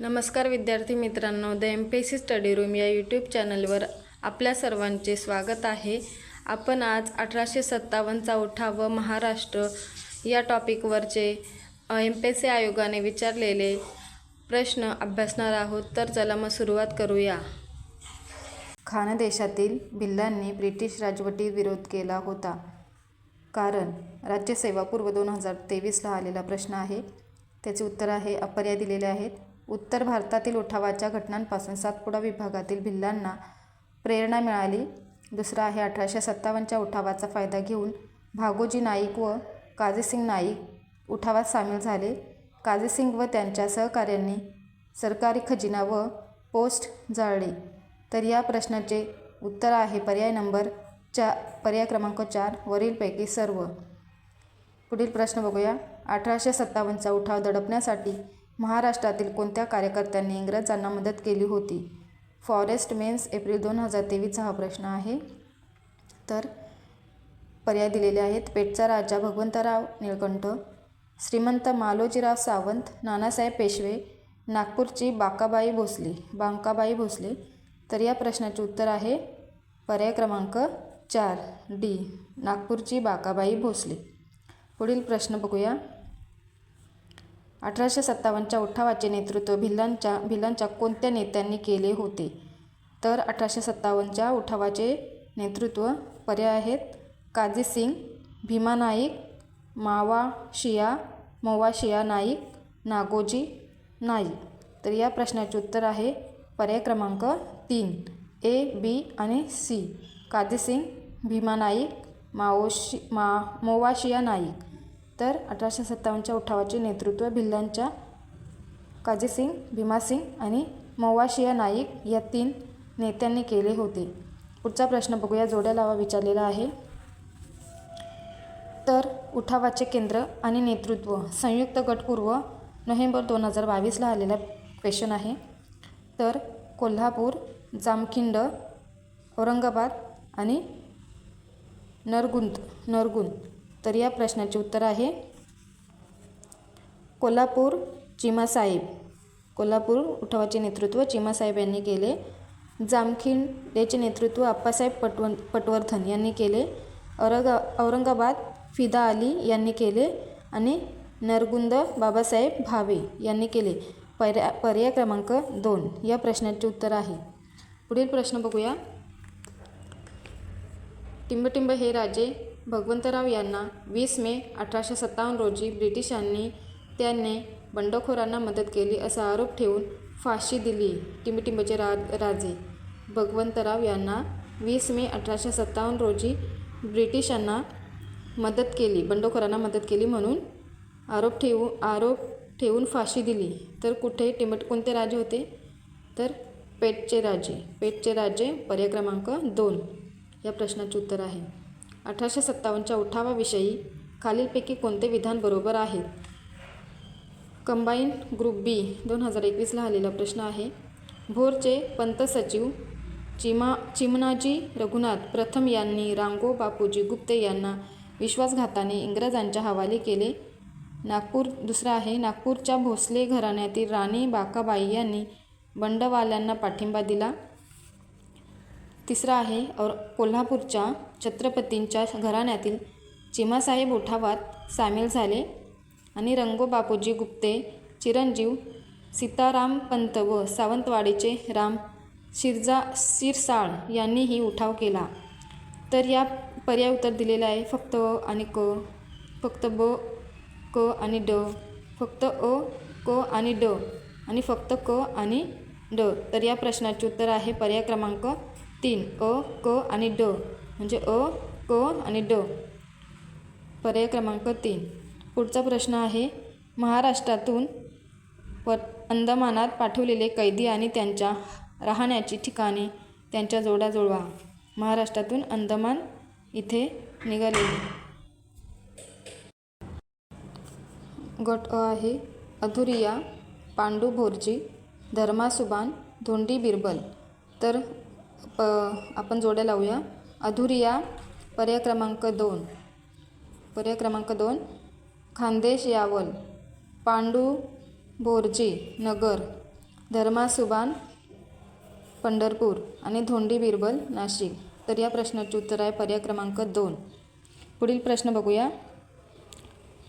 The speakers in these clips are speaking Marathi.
नमस्कार विद्यार्थी मित्रांनो the M P C study room या यूट्यूब चॅनलवर आपल्या सर्वांचे स्वागत आहे. आपण आज अठराशे सत्तावन्नचा उठाव व महाराष्ट्र या टॉपिकवरचे एम पी सी आयोगाने विचारलेले प्रश्न अभ्यासणार आहोत. तर चला मग सुरुवात करूया. खानदेशातील भिल्लांनी ब्रिटिश राजवटी विरोध केला होता. कारण राज्यसेवा पूर्व दोन हजार तेवीसला आलेला प्रश्न आहे. त्याचे उत्तर आहे अपर्याय दिलेले आहेत. उत्तर भारतातील उठावाच्या घटनांपासून सातपुडा विभागातील भिल्लांना प्रेरणा मिळाली. दुसरा आहे अठराशे सत्तावन्नच्या उठावाचा फायदा घेऊन भागोजी नाईक व काझीसिंग नाईक उठावात सामील झाले. काझीसिंग व त्यांच्या सहकाऱ्यांनी सरकारी खजिना व पोस्ट जाळली. तर या प्रश्नाचे उत्तर आहे पर्याय नंबर चा पर्याय क्रमांक चार वरीलपैकी सर्व. पुढील प्रश्न बघूया. अठराशे सत्तावन्नचा उठाव दडपण्यासाठी महाराष्ट्रातील कोणत्या कार्यकर्त्यांनी इंग्रजांना मदत केली होती? फॉरेस्ट मेन्स एप्रिल दोन हजार तेवीसचा हा प्रश्न आहे. तर पर्याय दिलेले आहेत. पेठचा राजा भगवंतराव निळकंठ श्रीमंत मालोजीराव सावंत नानासाहेब पेशवे नागपूरची बाकाबाई भोसले बांकाबाई भोसले. तर या प्रश्नाचे उत्तर आहे पर्याय क्रमांक चार डी नागपूरची बाकाबाई भोसले. पुढील प्रश्न बघूया. अठराशे सत्तावन्नच्या उठावाचे नेतृत्व भिल्लांच्या भिल्लांच्या कोणत्या नेत्यांनी केले होते? तर अठराशे सत्तावन्नच्या उठावाचे नेतृत्व पर्याय आहेत. काझी सिंग भीमा नाईक मावा शिया मोवा शिया नाईक नागोजी नाईक तर या प्रश्नाचे उत्तर आहे पर्याय क्रमांक तीन ए बी आणि सी. काझी सिंग भीमा नाईक माओशी मा मोवाशिया नाईक. तर अठराशे सत्तावन्नच्या उठावाचे नेतृत्व भिल्लांच्या काजीसिंग भीमासिंग आणि मवाशिया नाईक या तीन नेत्यांनी केले होते. पुढचा प्रश्न बघूया. जोड्या लावा विचारलेला आहे. तर उठावाचे केंद्र आणि नेतृत्व. संयुक्त गटपूर्व नोव्हेंबर दोन हजार बावीसला आलेला क्वेश्चन आहे. तर कोल्हापूर जामखिंड औरंगाबाद आणि नरगुंत नरगुंद. तर या प्रश्नाचे उत्तर आहे कोल्हापूर चिमासाहेब. कोल्हापूर उठावाचे नेतृत्व चिमासाहेब यांनी केले. जामखिंड याचे नेतृत्व अप्पासाहेब पटवन पटवर्धन यांनी केले. औरंगा औरंगाबाद फिदा अली यांनी केले आणि नरगुंद बाबासाहेब भावे यांनी केले. पर्या पर्याय क्रमांक दोन या प्रश्नाचे उत्तर आहे. पुढील प्रश्न बघूया. टिंबटिंब हे राजे भगवंतराव यांना वीस मे अठराशे सत्तावन्न रोजी ब्रिटिशांनी त्यांनी बंडखोरांना मदत केली असा आरोप ठेवून फाशी दिली. टिंबटिंबचे रा राजे. भगवंतराव यांना वीस मे अठराशे सत्तावन्न रोजी ब्रिटिशांना मदत केली बंडखोरांना मदत केली म्हणून आरोप ठेवू आरोप ठेवून फाशी दिली. तर कुठे टिंबट कोणते राजे होते? तर पेठचे राजे. पेठचे राजे पर्याय क्रमांक दोन. या प्रश्नाचे उत्तर आहे. अठराशे सत्तावन्नच्या उठावाविषयी खालीलपैकी कोणते विधान बरोबर आहे? कंबाईन ग्रुप बी दोन हजार एकवीसला आलेला प्रश्न आहे. भोरचे पंत सचिव चिमा चिमनाजी रघुनाथ प्रथम यांनी रांगो बापूजी गुप्ते यांना विश्वासघाताने इंग्रजांच्या हवाले केले. नागपूर दुसरा आहे नागपूरच्या भोसले घराण्यातील राणी बाकाबाई यांनी बंडवाल्यांना पाठिंबा दिला. तिसरा आहे और कोल्हापूरच्या छत्रपतींच्या घराण्यातील चिमासाहेब उठावात सामील झाले. आणि रंगो बापूजी गुप्ते चिरंजीव सीताराम पंत व सावंतवाडीचे राम शिरजा शिरसाळ यांनीही उठाव केला. तर या पर्याय उत्तर दिलेलं आहे फक्त अ आणि क फक्त ब क आणि ड फक्त अ क आणि ड आणि फक्त क आणि ड. तर या प्रश्नाचे उत्तर आहे पर्याय क्रमांक तीन अ क आणि ड. म्हणजे अ क आणि ड. पर्याय क्रमांक तीन. पुढचा प्रश्न आहे महाराष्ट्रातून प अंदमानात पाठवलेले कैदी आणि त्यांच्या राहण्याची ठिकाणे त्यांच्या जोड्या जुळवा. महाराष्ट्रातून अंदमान इथे निघालेले गट अ आहे अधुरिया पांडू भोरजी धर्मासुबान धोंडी बिरबल. तर प आपण जोड्या लावूया. अधुरिया पर्याय क्रमांक दोन. पर्याय क्रमांक दोन. खानदेश यावल पांडू बोरजी नगर धर्मा सुबान पंढरपूर आणि धोंडी बिरबल नाशिक. तर या प्रश्नाचे उत्तर आहे पर्याय क्रमांक दोन. पुढील प्रश्न बघूया.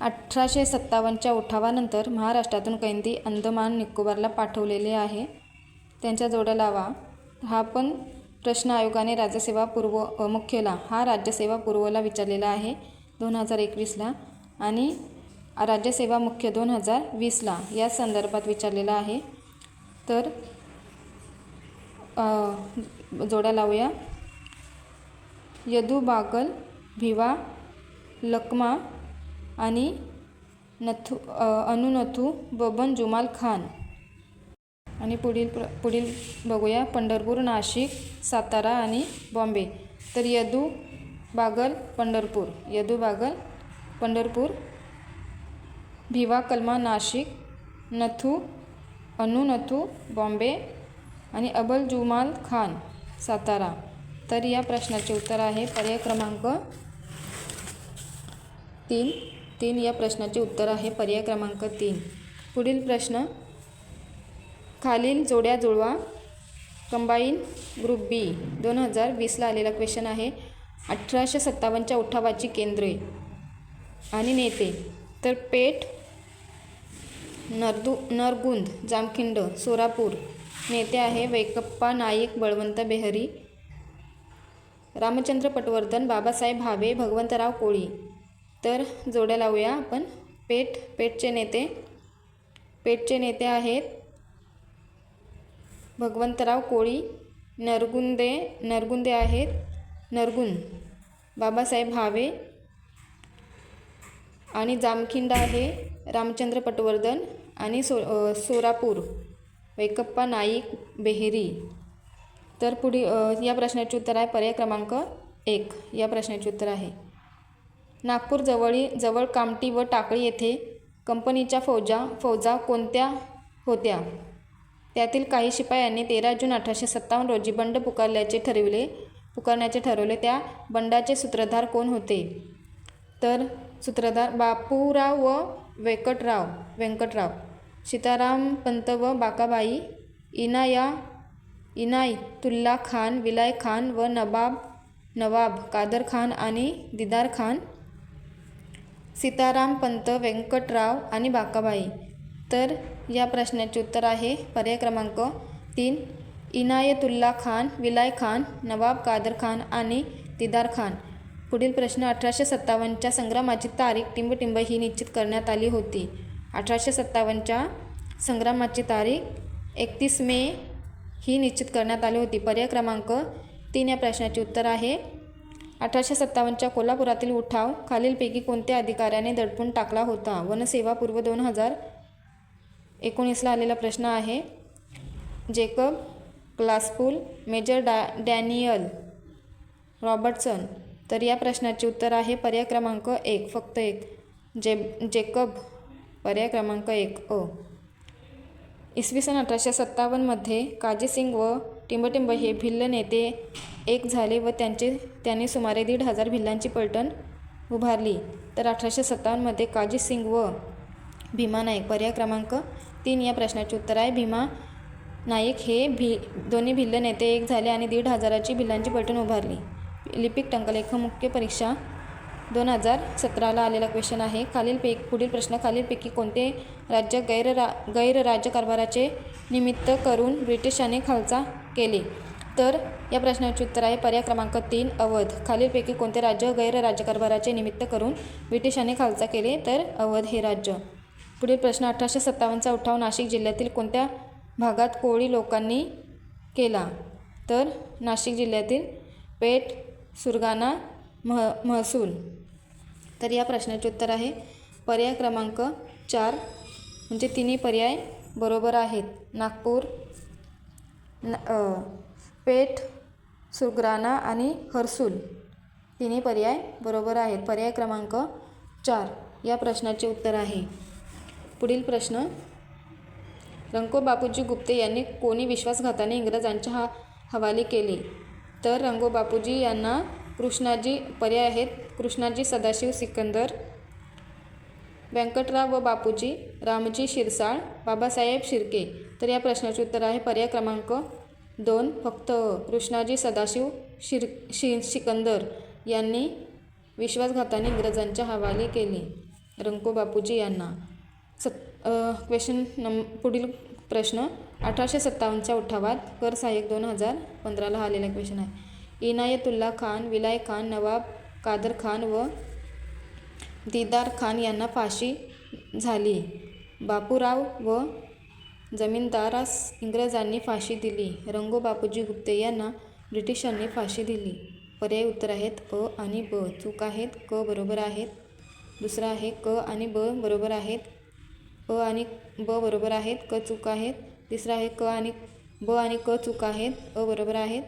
अठराशे सत्तावन्नच्या उठावानंतर महाराष्ट्रातून कैदी अंदमान निकोबारला पाठवलेले आहे. त्यांच्या जोड्या लावा. हा पण प्रश्न आयोगाने राज्यसेवा पूर्व मुख्यला हा राज्यसेवा पूर्वला विचारलेला आहे दोन हजार एकवीसला आणि राज्यसेवा मुख्य दोन हजार वीसला या संदर्भात विचारलेला आहे. तर जोड्या लावूया. यदू बागल भिवा लकमा आणि नथू अनुनथू बबन जुमाल खान आणि पुढील प्र पुढील बघूया. पंढरपूर नाशिक सातारा आणि बॉम्बे. तर यदू बागल पंढरपूर. यदू बागल पंढरपूर. भिवा कलमा नाशिक. नथू अनु नथू बॉम्बे. आणि अबल जुमाल खान सातारा. तर या प्रश्नाचे उत्तर आहे पर्याय क्रमांक तीन. तीन या प्रश्नाचे उत्तर आहे पर्याय क्रमांक तीन. पुढील प्रश्न खालील जोड्या जुळवा. Combine group B. दोन हजार वीसला आलेला क्वेश्चन आहे. अठराशे सत्तावन्नच्या उठावाची केंद्रे. आणि नेते. तर पेठ नरदू नरगुंद जामखिंड सोरापूर. नेते आहे वैकप्पा नाईक बळवंत बेहरी. रामचंद्र पटवर्धन बाबासाहेब भावे भगवंतराव कोळी. तर जोड्या लावूया आपण. पेठ पेठचे नेते. पेठचे नेते आहेत भगवंतराव कोळी नरगुंदे नरगुंदे आहेत नरगुंद बाबासाहेब भावे आणि जामखिंड आहे रामचंद्र पटवर्धन आणि सो सोरापूर वैकप्पा नाईक बेहेरी. तर पुढे या प्रश्नाचे उत्तर आहे पर्याय क्रमांक एक. या प्रश्नाचे उत्तर आहे. नागपूरजवळी जवळ कामटी व टाकळी येथे कंपनीच्या फौजा फौजा कोणत्या होत्या? त्यातील काही शिपायांनी तेरा जून अठराशे सत्तावन्न रोजी बंड पुकारल्याचे ठरविले पुकारण्याचे ठरवले. त्या बंडाचे सूत्रधार कोण होते? तर सूत्रधार बापूराव व वेंकटराव व्यंकटराव सीताराम पंत व बाकाबाई इनाया इनायतुल्ला खान विलाय खान व नवाब नवाब कादर खान आणि दिदार खान सीताराम पंत व्यंकटराव आणि बाकाबाई. तर या प्रश्नाचे उत्तर आहे. पर्याय क्रमांक तीन. इनायतुल्ला खान विलाय खान नवाब कादर खान आणि दिदार खान. पुढील प्रश्न अठराशे सत्तावन्नच्या संग्रामाची तारीख टिंबटिंब ही निश्चित करण्यात आली होती. अठराशे सत्तावन्नच्या संग्रामाची तारीख एकतीस मे ही निश्चित करण्यात आली होती. पर्याय क्रमांक तीन या प्रश्नाचे उत्तर आहे. अठराशे सत्तावन्नच्या कोल्हापुरातील उठाव खालीलपैकी कोणत्या अधिकाऱ्याने दडपून टाकला होता? वनसेवा पूर्व दोन हजार एकोणीसला आलेला प्रश्न आहे. जेकब ग्लासपूल मेजर डा डॅनियल रॉबर्टसन. तर या प्रश्नाचे उत्तर आहे पर्याय क्रमांक एक फक्त एक. जे जेकब पर्याय क्रमांक एक अ. इसवी सन अठराशे सत्तावन्नमध्ये काजीसिंग व टिंबटिंब हे भिल्ल नेते एक झाले व त्यांचे त्यांनी सुमारे दीड हजार भिल्लांची पलटण उभारली. तर अठराशे सत्तावन्नमध्ये काजी सिंग व भीमा नाईक पर्याय क्रमांक तीन या प्रश्नाचे उत्तर आहे. भीमा नाईक हे भी दोन्ही भिल्ल नेते एक झाले आणि दीड हजाराची भिल्लांची पलटण उभारली. लिपिक टंकलेख मुख्य परीक्षा दोन हजार सतराला आलेला क्वेश्चन आहे. खालीलपैकी पुढील प्रश्न खालीलपैकी कोणते राज्य गैर रा गैर राज्यकारभाराचे निमित्त करून ब्रिटिशांनी खालचा केले? तर या प्रश्नाचे उत्तर आहे. पर्याय क्रमांक तीन अवध. खालीलपैकी कोणते राज्य गैर राज्यकारभाराचे निमित्त करून ब्रिटिशांनी खालचा केले? तर अवध हे राज्य. पुढील प्रश्न अठराशे सत्तावन्नचा उठाव नाशिक जिल्ह्यातील कोणत्या भागात कोळी लोकांनी केला? तर नाशिक जिल्ह्यातील पेठ सुरगाणा मह महसूल. तर या प्रश्नाचे उत्तर आहे पर्याय क्रमांक चार म्हणजे तिन्ही पर्याय बरोबर आहेत. नागपूर न पेठ सुरगाणा आणि हर्सूल. तिन्ही पर्याय बरोबर आहेत. पर्याय क्रमांक चार या प्रश्नाचे उत्तर आहे. पुढील प्रश्न. रंको बापूजी गुप्ते यांनी कोणी विश्वासघाताने इंग्रजांच्या हा हवाली केले? तर रंगो बापूजी यांना कृष्णाजी पर्याय आहेत. कृष्णाजी सदाशिव सिकंदर व्यंकटराव व बापूजी रामजी शिरसाळ बाबासाहेब शिर्के. तर या प्रश्नाचे उत्तर आहे पर्याय क्रमांक दोन. फक्त कृष्णाजी सदाशिव शिर शि सिकंदर यांनी विश्वासघाताने इंग्रजांच्या हवाली केली. रंको बापूजी यांना. सत क्वेश्चन नम पुढील प्रश्न. अठराशे सत्तावन्नच्या उठावात कर सहाय्यक दोन हजार पंधराला आलेला क्वेश्चन आहे. इनायतुल्ला खान विलाय खान नवाब कादर खान व दीदार खान यांना फाशी झाली. बापूराव व जमीनदारास इंग्रजांनी फाशी दिली. रंगो बापूजी गुप्ते यांना ब्रिटिशांनी फाशी दिली. पर्याय उत्तर आहेत अ आणि ब. चूक आहेत क बरोबर आहेत दुसरा आहे क आणि ब बरोबर आहेत अ आणि ब बरोबर आहेत क चूक आहेत. तिसरा आहे क आणि ब आणि क चूक आहेत अ बरोबर आहेत.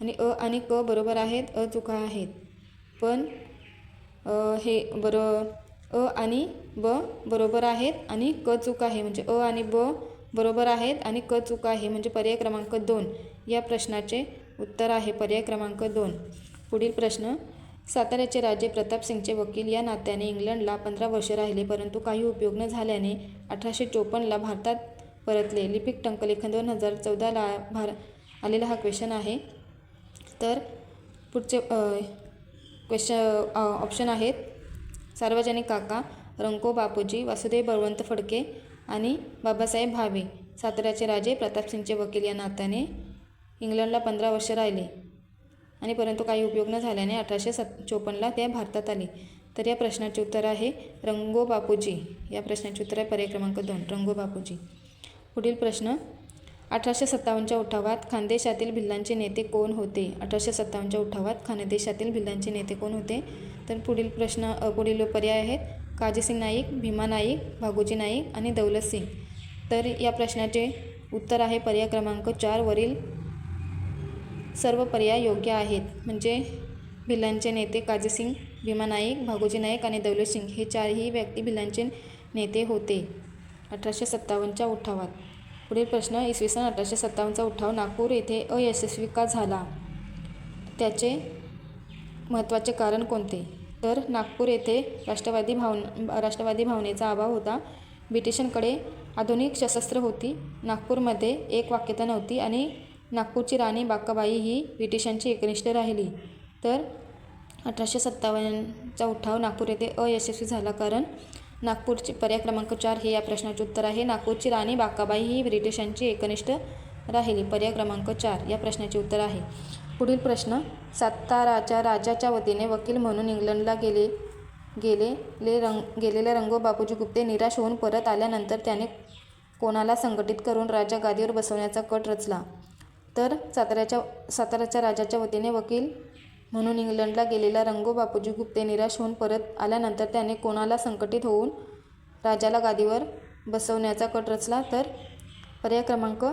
आणि अ आणि क बरोबर आहेत अ चुका आहेत. पण हे बरो अ आणि ब बरोबर आहेत आणि क चूक आहे. म्हणजे अ आणि ब बरोबर आहेत आणि क चूक आहे. म्हणजे पर्याय क्रमांक दोन या प्रश्नाचे उत्तर आहे. पर्याय क्रमांक दोन. पुढील प्रश्न साताऱ्याचे राजे प्रतापसिंगचे वकील या नात्याने इंग्लंडला पंधरा वर्षे राहिले परंतु काही उपयोग न झाल्याने अठराशे चोपन्नला भारतात परतले. लिपिक टंकलेखन दोन हजार चौदाला भार आलेला हा क्वेश्चन आहे. तर पुढचे क्वेश्चन ऑप्शन आहेत. सार्वजनिक काका रंको बापूजी वासुदेव बळवंत फडके आणि बाबासाहेब भावे. साताऱ्याचे राजे प्रतापसिंगचे वकील या नात्याने इंग्लंडला पंधरा वर्ष राहिले. आणि परंतु काही उपयोग न झाल्याने अठराशे सत् चोपन्नला त्या भारतात आले. तर या प्रश्नाचे उत्तर आहे रंगो बापूजी. या प्रश्नाचे उत्तर आहे पर्याय क्रमांक दोन रंगो बापूजी. पुढील प्रश्न अठराशे सत्तावन्नच्या उठावात खानदेशातील भिल्लांचे नेते कोण होते? अठराशे सत्तावन्नच्या उठावात खानदेशातील भिल्लांचे नेते कोण होते? तर पुढील प्रश्न पुढील पर्याय आहेत. काजीसिंग नाईक भीमा नाईक भागोजी नाईक आणि दौलत सिंग. तर या प्रश्नाचे उत्तर आहे पर्याय क्रमांक चार वरील सर्व पर्याय योग्य आहेत. म्हणजे भिल्लांचे नेते काजीसिंग भीमा नाईक भागोजी नाईक आणि दौलत सिंग हे चारही व्यक्ती भिल्लांचे नेते होते. अठराशे सत्तावन्नच्या उठावात. पुढील प्रश्न इसवी सन अठराशे सत्तावन्नचा उठाव नागपूर येथे अयशस्वी का झाला? त्याचे महत्त्वाचे कारण कोणते? तर नागपूर येथे राष्ट्रवादी भावना राष्ट्रवादी भावनेचा अभाव होता. ब्रिटिशांकडे आधुनिक सशस्त्र होती. नागपूरमध्ये एक वाक्यता नव्हती आणि नागपूरची राणी बाकाबाई ही ब्रिटिशांची एकनिष्ठ राहिली. तर अठराशे सत्तावन्नचा उठाव नागपूर येथे अयशस्वी झाला कारण नागपूरचे पर्याय क्रमांक चार हे या प्रश्नाचे उत्तर आहे. नागपूरची राणी बाकाबाई ही ब्रिटिशांची एकनिष्ठ राहिली. पर्याय क्रमांक चार या प्रश्नाचे उत्तर आहे. पुढील प्रश्न साताराच्या राजाच्या वतीने वकील म्हणून इंग्लंडला गेले गेलेले रंग गेलेले रंगो बापूजी गुप्ते निराश होऊन परत आल्यानंतर त्याने कोणाला संघटित करून राजा गादीवर बसवण्याचा कट रचला? तर साताऱ्याच्या साताऱ्याच्या राजाच्या वतीने वकील म्हणून इंग्लंडला गेलेला रंगो बापूजी गुप्ते निराश होऊन परत आल्यानंतर त्याने कोणाला संकटित होऊन राजाला गादीवर बसवण्याचा कट रचला? तर पर्याय क्रमांक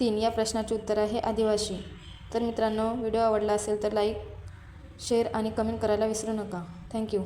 तीन या प्रश्नाचे उत्तर आहे आदिवासी. तर मित्रांनो व्हिडिओ आवडला असेल तर लाईक शेअर आणि कमेंट करायला विसरू नका. थँक्यू.